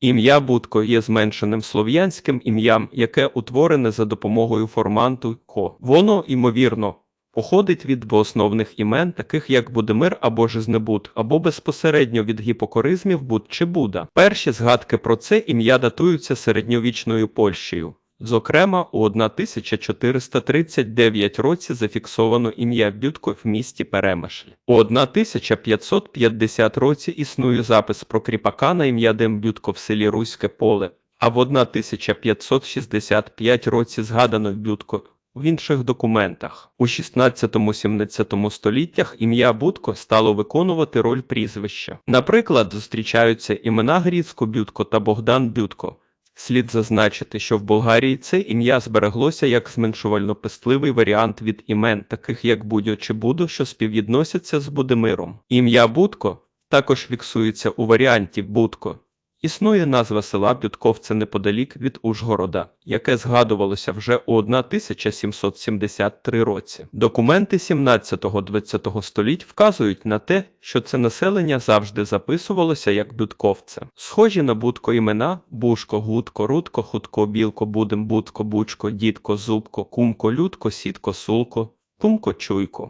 Ім'я Будко є зменшеним слов'янським ім'ям, яке утворене за допомогою форманту ко. Воно, ймовірно, походить від двоосновних імен, таких як Будимир або Жизнебуд, або безпосередньо від гіпокоризмів Буд чи Буда. Перші згадки про це ім'я датуються середньовічною Польщею. Зокрема, у 1439 році зафіксовано ім'я Бютко в місті Перемишль. У 1550 році існує запис про кріпака на ім'я Дембютко в селі Руське поле, а в 1565 році згадано Бютко в інших документах. У 16-17 століттях ім'я Будко стало виконувати роль прізвища. Наприклад, зустрічаються імена Гріцько Бютко та Богдан Бютко. Слід зазначити, що в Болгарії це ім'я збереглося як зменшувально-пестливий варіант від імен, таких як Будьо чи Будо, що співвідносяться з Будимиром. Ім'я Будко також фіксується у варіанті Будко. Існує назва села Бютковце неподалік від Ужгорода, яке згадувалося вже у 1773 році. Документи 17-20 століть вказують на те, що це населення завжди записувалося як Бютковце. Схожі на Будко імена Бушко, Гудко, Рудко, Хутко, Білко, Будим, Будко, Бучко, Дідко, Зубко, Кумко, Людко, Сітко, Сулко, Кумко, Чуйко.